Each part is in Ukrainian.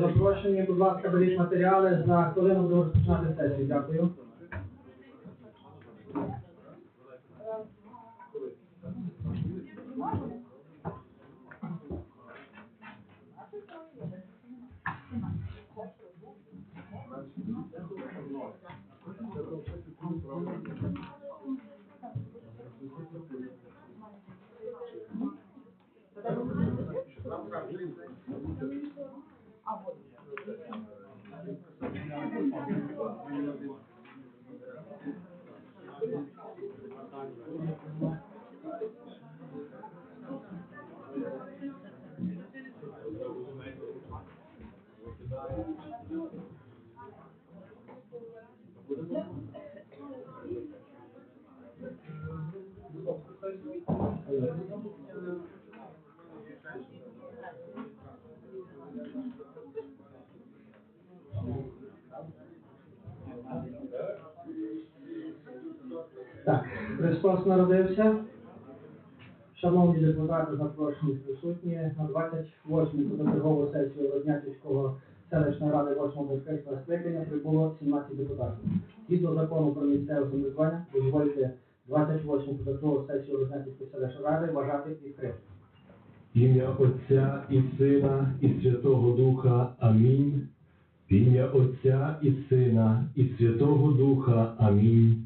Запрошені, будь ласка, беріть матеріали за хвилину буду розпочинати сесію. Дякую. Так, Христос народився. Шановні депутати, запрошені присутні на 28-ю позачергову сесію Рознятівського селищної ради 8 безпечного скликання прибуло 17 депутатів. Згідно закону про місцеве самоврядування, дозвольте 28-му позачергову сесію Рознятівської селищної ради вважати відкритою. Ім'я Отця і Сина, і Святого Духа. Амінь. Ім'я Отця і Сина, і Святого Духа. Амінь.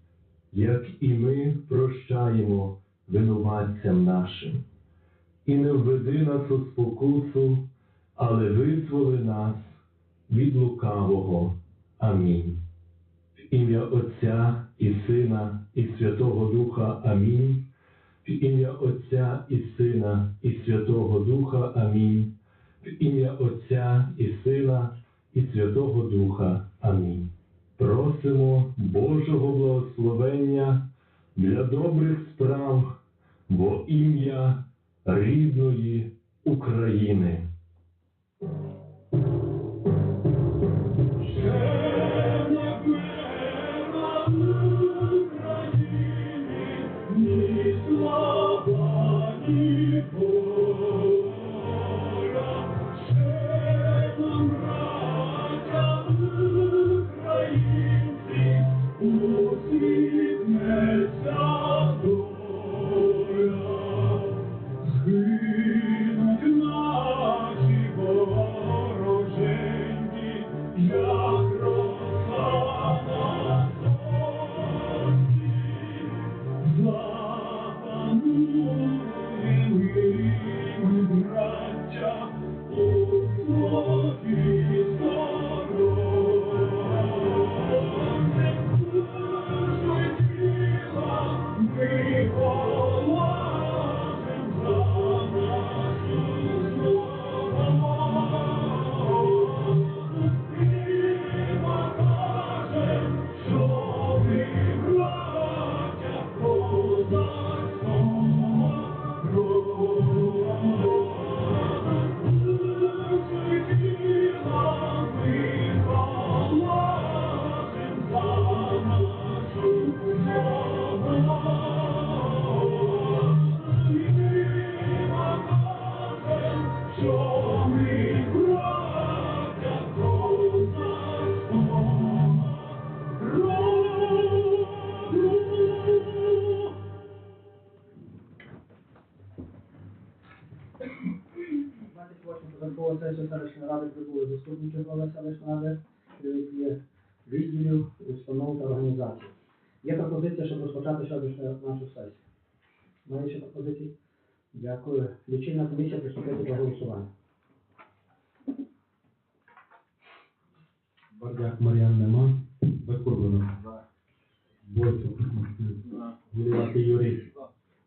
як і ми прощаємо винуватцям нашим. І не введи нас у спокусу, але визволи нас від лукавого. Амінь. В ім'я Отця і Сина, і Святого Духа. Амінь. В ім'я Отця і Сина, і Святого Духа. Амінь. В ім'я Отця і Сина, і Святого Духа. Амінь. name. Thank you. 28 позачергову селищної ради прибули заступники голови селищної ради, керівники відділів, установ та організацій. Є пропозиція, щоб розпочати сьогоднішню нашу сесію. Має ще пропозиції? Дякую. Лічильна комісія приступити до голосування. Бардяк Мар'ян нема. Бакурбанов. Бойко. Гулівати Юрій.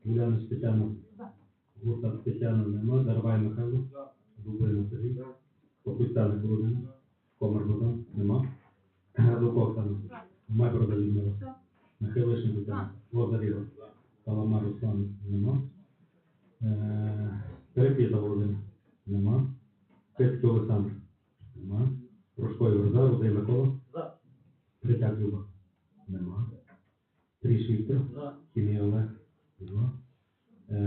Гуляна Степанов. Гуртан Тетяна нема. Дарвай Михайло. Дубина Сергій. Покуцяник Володимир. Комар Богдан. Нема. Гадуко Оксана. Майборода Людмила. Михайло Вишин Тетяна. Лозар Ігор. Паламар Руслан. Нема. Е, Перепіта Володимир. Нема. Пецький Олександр. Нема. Прошко Ігор за. Рудий Микола. Третяк Люба.